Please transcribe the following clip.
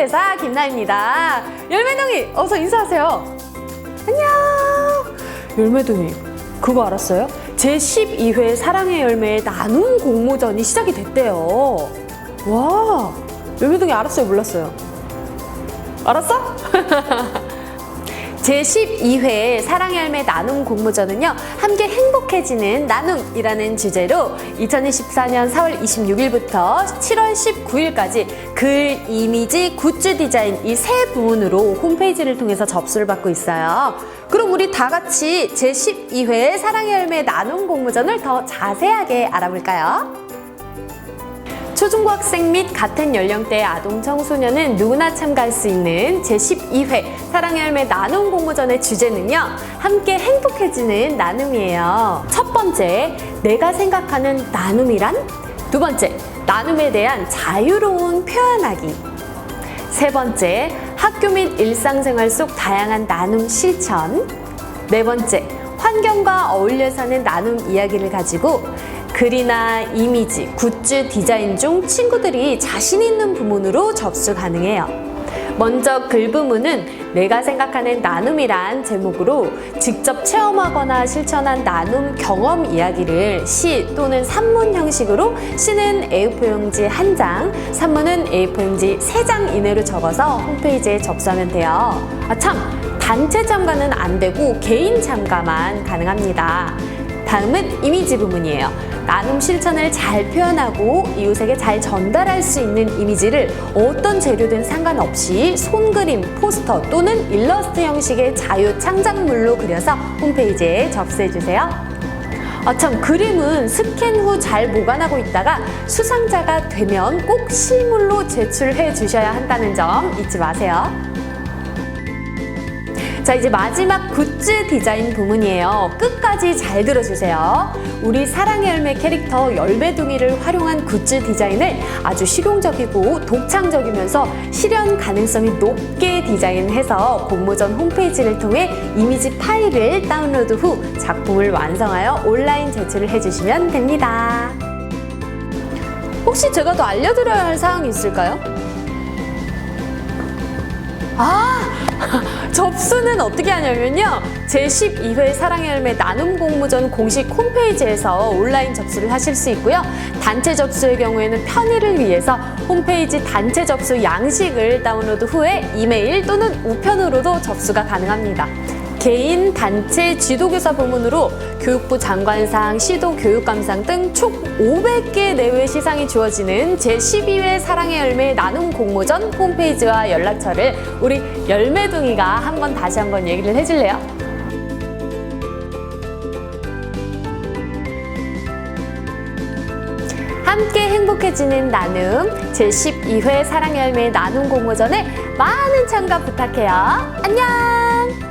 홍보대사 김나입니다. 열매동이 어서 인사하세요. 안녕. 열매동이 그거 알았어요? 제 12회 사랑의 열매의 나눔 공모전이 시작이 됐대요. 와, 열매동이 알았어요, 몰랐어요? 알았어? 제12회 사랑의 열매 나눔 공모전은요, 함께 행복해지는 나눔이라는 주제로 2024년 4월 26일부터 7월 19일까지 글, 이미지, 굿즈 디자인 이 세 부문으로 홈페이지를 통해서 접수를 받고 있어요. 그럼 우리 다 같이 제12회 사랑의 열매 나눔 공모전을 더 자세하게 알아볼까요? 초중고 학생 및 같은 연령대의 아동 청소년은 누구나 참가할 수 있는 제12회 사랑의 열매 나눔 공모전의 주제는요. 함께 행복해지는 나눔이에요. 첫 번째, 내가 생각하는 나눔이란? 두 번째, 나눔에 대한 자유로운 표현하기. 세 번째, 학교 및 일상생활 속 다양한 나눔 실천. 네 번째, 환경과 어울려 사는 나눔 이야기를 가지고 글이나 이미지, 굿즈 디자인 중 친구들이 자신 있는 부문으로 접수 가능해요. 먼저 글 부문은 내가 생각하는 나눔이란 제목으로 직접 체험하거나 실천한 나눔 경험 이야기를 시 또는 산문 형식으로 시는 A4 용지 한 장, 산문은 A4 용지 세 장 이내로 적어서 홈페이지에 접수하면 돼요. 아, 참! 단체 참가는 안 되고 개인 참가만 가능합니다. 다음은 이미지 부문이에요. 나눔 실천을 잘 표현하고 이웃에게 잘 전달할 수 있는 이미지를 어떤 재료든 상관없이 손그림, 포스터 또는 일러스트 형식의 자유 창작물로 그려서 홈페이지에 접수해주세요. 아, 참, 그림은 스캔 후 잘 보관하고 있다가 수상자가 되면 꼭 실물로 제출해 주셔야 한다는 점 잊지 마세요. 자, 이제 마지막 굿즈 디자인 부문이에요. 끝까지 잘 들어주세요. 우리 사랑의 열매 캐릭터 열매둥이를 활용한 굿즈 디자인을 아주 실용적이고 독창적이면서 실현 가능성이 높게 디자인해서 공모전 홈페이지를 통해 이미지 파일을 다운로드 후 작품을 완성하여 온라인 제출을 해주시면 됩니다. 혹시 제가 더 알려드려야 할 사항이 있을까요? 아, 접수는 어떻게 하냐면요. 제12회 사랑의 열매 나눔 공모전 공식 홈페이지에서 온라인 접수를 하실 수 있고요. 단체 접수의 경우에는 편의를 위해서 홈페이지 단체 접수 양식을 다운로드 후에 이메일 또는 우편으로도 접수가 가능합니다. 개인, 단체, 지도교사 부문으로 교육부 장관상, 시도 교육감상 등 총 500개 내외 시상이 주어지는 제12회 사랑의 열매 나눔 공모전 홈페이지와 연락처를 우리 열매둥이가 한번 다시 한번 얘기를 해줄래요? 함께 행복해지는 나눔 제12회 사랑의 열매 나눔 공모전에 많은 참가 부탁해요. 안녕!